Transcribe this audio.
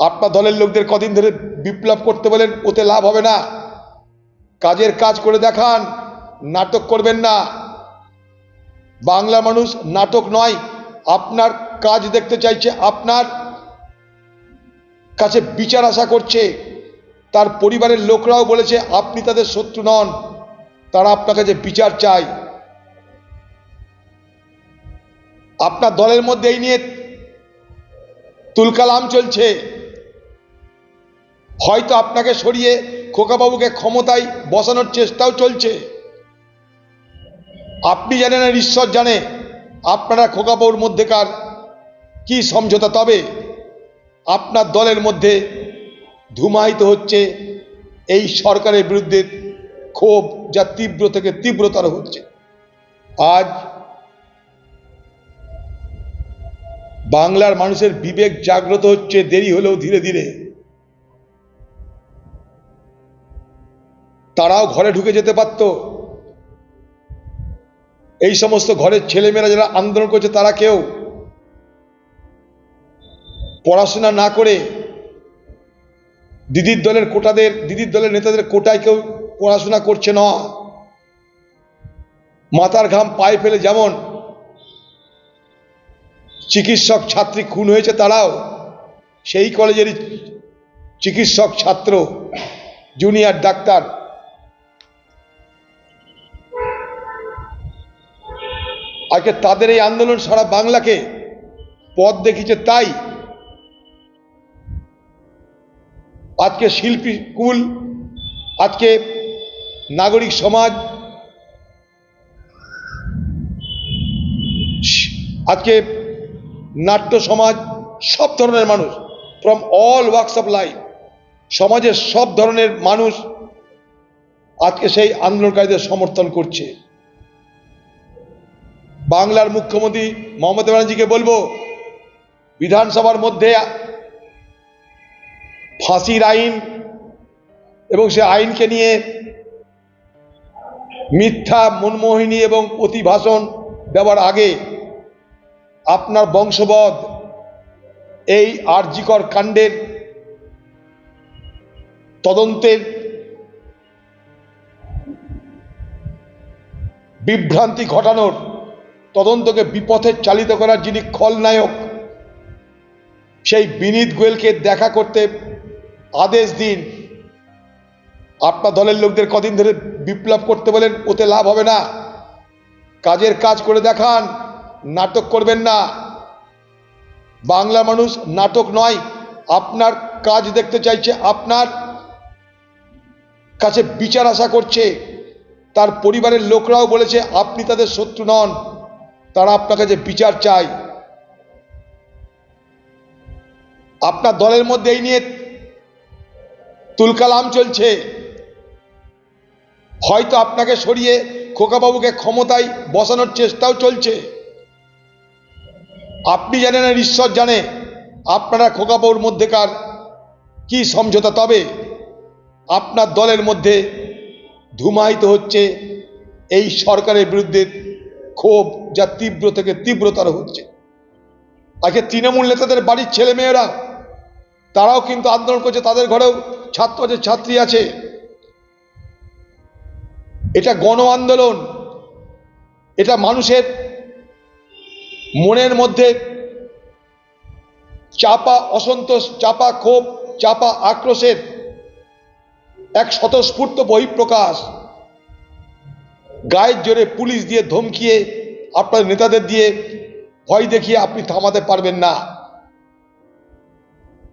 আপনার দলের লোকদের কদিন ধরে বিপ্লব করতে বলেন, ওতে লাভ হবে না। কাজের কাজ করে দেখান, নাটক করবেন না। বাংলা মানুষ নাটক নয়, আপনার কাজ দেখতে চাইছে, আপনার কাছে বিচার আশা করছে। তার পরিবারের লোকরাও বলেছে, আপনি তাদের শত্রু নন, তারা আপনার কাছে বিচার চায়। আপনার দলের মধ্যে এই নিয়ে তুলকালাম চলছে। হয়তো আপনাকে সরিয়ে খোকাবাবুকে ক্ষমতায় বসানোর চেষ্টাও চলছে। আপনি জানেন আর ঈশ্বর জানে, আপনারা খোকাবাবুর মধ্যেকার কি সমঝোতা? তবে আপনার দলের মধ্যে ধুমায়িত হচ্ছে এই সরকারের বিরুদ্ধে ক্ষোভ যা তীব্র থেকে তীব্রতর হচ্ছে। আজ বাংলার মানুষের বিবেক জাগ্রত হচ্ছে, দেরি হলেও ধীরে ধীরে তারাও ঘরে ঢুকে যেতে পারত। এই সমস্ত ঘরের ছেলেমেয়েরা যারা আন্দোলন করছে, তারা কেউ পড়াশোনা না করে দিদির দলের কোটাদের, দিদির দলের নেতাদের কোটায় কেউ পড়াশোনা করছে না। মাথার ঘাম পায়ে ফেলে যেমন চিকিৎসক ছাত্রী খুন হয়েছে, তারাও সেই কলেজেরই চিকিৎসক ছাত্র, জুনিয়র ডাক্তার আজকে তাদের এই আন্দোলন সারা বাংলাকে পথ দেখিয়েছে, তাই আজকে শিল্পী কুল, আজকে নাগরিক সমাজ, আজকে নাট্য সমাজ, সব ধরনের মানুষ from all works of life সমাজের সব ধরনের মানুষ আজকে সেই আন্দোলনকারীদের সমর্থন করছে। বাংলার মুখ্যমন্ত্রী মমতা ব্যানার্জিকে বলব, বিধানসভার মধ্যে ফাঁসির আইন এবং সে আইনকে নিয়ে মিথ্যা, মনমোহিনী এবং প্রতিভাষণ দেওয়ার আগে আপনার বংশবধ এই আরজিকর কাণ্ডের তদন্তের বিভ্রান্তি ঘটানোর তদন্তকে বিপথে চালিত করার যিনি খলনায়ক, সেই বিনীত গোয়েলকে দেখা করতে আদেশ দিন। আপনার দলের লোকদের কদিন ধরে বিপ্লব করতে বলেন, ওতে লাভ হবে না। কাজের কাজ করে দেখান, নাটক করবেন না। বাংলা মানুষ নাটক নয়, আপনার কাজ দেখতে চাইছে, আপনার কাছে বিচার আশা করছে। তার পরিবারের লোকরাও বলেছে, আপনি তাদের শত্রু নন। তারা আপনার কাছে বিচার চায়, আপনার দলের মধ্যে এই নিয়ে তুলকালাম চলছে। হয়তো আপনাকে সরিয়ে খোকাবাবুকে ক্ষমতায় বসানোর চেষ্টাও চলছে। আপনি জানেন আর ঈশ্বর জানে, আপনারা খোকাবাবুর মধ্যেকার কি সমঝোতা? তবে আপনার দলের মধ্যে ধুমায়িত হচ্ছে এই সরকারের বিরুদ্ধে ক্ষোভ যা তীব্র থেকে তীব্রতর হচ্ছে। আজকে তৃণমূল নেতাদের বাড়ির ছেলে মেয়েরা তারাও কিন্তু আন্দোলন করছে, তাদের ঘরেও ছাত্র আছে ছাত্রী আছে। এটা গণ আন্দোলন, এটা মানুষের মনের মধ্যে চাপা অসন্তোষ, চাপা ক্ষোভ, চাপা আক্রোশের এক স্বতঃস্ফূর্ত বহিঃপ্রকাশ। গায়ের জোরে পুলিশ দিয়ে ধমকিয়ে আপনার নেতাদের দিয়ে ভয় দেখিয়ে আপনি থামাতে পারবেন না।